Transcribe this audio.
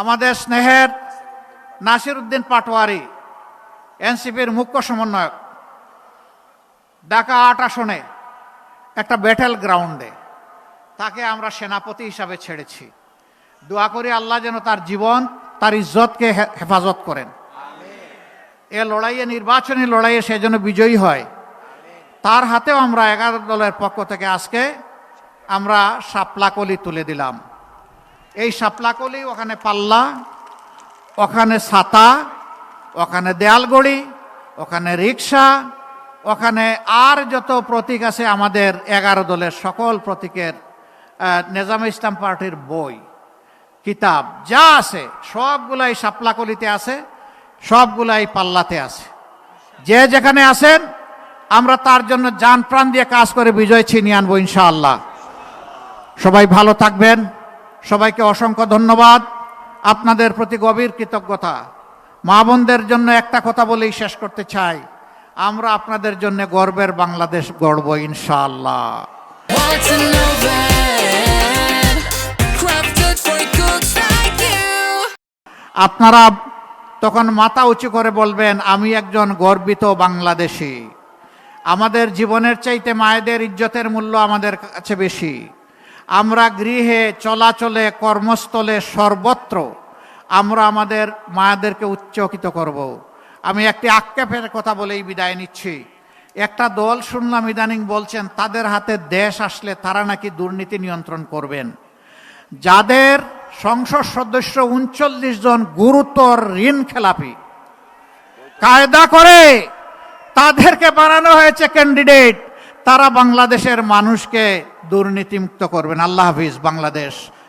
আমাদের স্নেহের নাসির উদ্দিন পাটোয়ারি, এনসিপির মুখ্য সমন্বয়ক। ঢাকা আট আসনে একটা ব্যাটেল গ্রাউন্ডে তাকে আমরা সেনাপতি হিসাবে ছেড়েছি। দোয়া করি আল্লাহ যেন তার জীবন, তার ইজ্জতকে হেফাজত করেন। এ লড়াইয়ে, নির্বাচনী লড়াইয়ে সে যেন বিজয়ী হয়। তার হাতেও আমরা এগারো দলের পক্ষ থেকে আজকে আমরা শাপলাকলি তুলে দিলাম। এই শাপলাকলি ওখানে পাল্লা, ওখানে ছাতা, ওখানে দেয়ালগড়ি, ওখানে রিক্সা, ওখানে আর যত প্রতীক আছে আমাদের এগারো দলের সকল প্রতীকের নেজামে ইসলাম পার্টির বই, কিতাব যা আছে, সবগুলাই শাপলাকলিতে আছে, সবগুলাই পাল্লাতে আছে। যে যেখানে আছেন, আমরা তার জন্য যান প্রাণ দিয়ে কাজ করে বিজয় ছিনিয়ে আনব ইনশাআল্লাহ। সবাই ভালো থাকবেন। সবাইকে অসংখ্য ধন্যবাদ। আপনাদের প্রতি গভীর কৃতজ্ঞতা। মা বোনদের জন্য একটা কথা বলেই শেষ করতে চাই। আমরা আপনাদের জন্য গর্বের বাংলাদেশ গর্ব ইনশাআল্লাহ। You. আপনারা তখন মাথা উঁচু করে বলবেন আমি একজন গর্বিত বাংলাদেশি। আমাদের জীবনের চাইতে মায়েদের ইজ্জতের মূল্য আমাদের কাছে বেশি। আমরা গৃহে চলাচলে, কর্মস্থলে সর্বত্র আমরা আমাদের মায়েদেরকে উচ্চকিত করব। আমি একটি আক্ষেপের কথা বলেই বিদায় নিচ্ছি। একটা দল শুনলাম ইদানিং বলছেন, তাদের হাতে দেশ আসলে তারা নাকি দুর্নীতি নিয়ন্ত্রণ করবেন। যাদের সংসদ সদস্য উনচল্লিশ জন গুরুতর ঋণ খেলাপি। কায়দা করে তাদেরকে বানানো হয়েছে ক্যান্ডিডেট তারা বাংলাদেশের মানুষকে দুর্নীতিমুক্ত করবেন। আল্লাহ হাফিজ বাংলাদেশ।